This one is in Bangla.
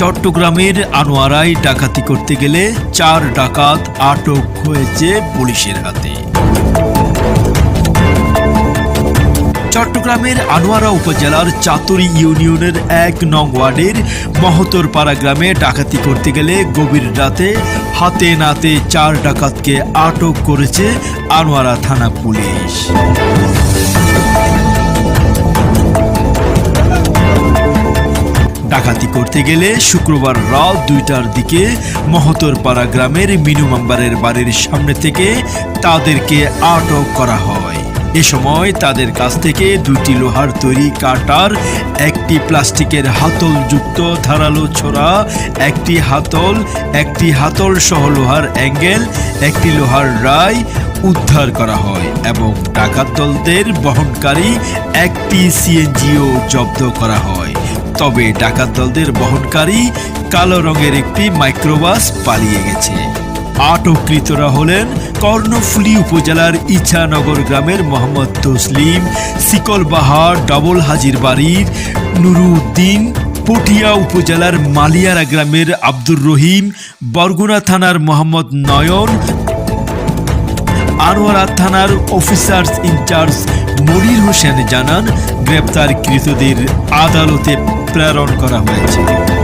চট্টগ্রামের আনোয়ারায় ডাকাতি করতে গেলে চার ডাকাত আটক হয়েছে পুলিশের হাতে। চট্টগ্রামের আনোয়ারা উপজেলার চাতুরি ইউনিয়নের এক নং ওয়ার্ডের মহতরপাড়া গ্রামে ডাকাতি করতে গেলে গভীর রাতে হাতে নাতে চার ডাকাতকে আটক করেছে আনোয়ারা থানা পুলিশ। ডাকাতি করতে গেলে শুক্রবার রাত দুইটার দিকে মহতরপাড়া গ্রামের মিনু মাম্বারের বাড়ির সামনে থেকে তাদেরকে আটক করা হয়। এ সময় তাদের কাছ থেকে দুটি লোহার তৈরি কাটার, একটি প্লাস্টিকের হাতল যুক্ত ধারালো ছোড়া, একটি হাতল একটি হাতল সহ লোহার অ্যাঙ্গেল, একটি লোহার রায় উদ্ধার করা হয় এবং ডাকাত দলদের বহনকারী একটি সিএনজিও জব্দ করা হয়। তবে ডাকাত দলদের বহনকারী কালো রঙের একটি মাইক্রোবাস পালিয়ে গেছে। আটককৃতরা হলেন কর্ণফুলী উপজেলার ইছানগর গ্রামের মোহাম্মদ তসলিম, শিকলবাহার ডবল হাজির বাড়ির নুরুদ্দিন, পটিয়া উপজেলার মালিয়ারা গ্রামের আব্দুর রহিম, বরগুনা থানার মোহাম্মদ নয়ন, আনোয়ারা থানার অফিসার্স ইনচার্জ মনির হোসেন জানান, গ্রেপ্তারকৃতদের আদালতে প্রেরণ করা হয়েছে।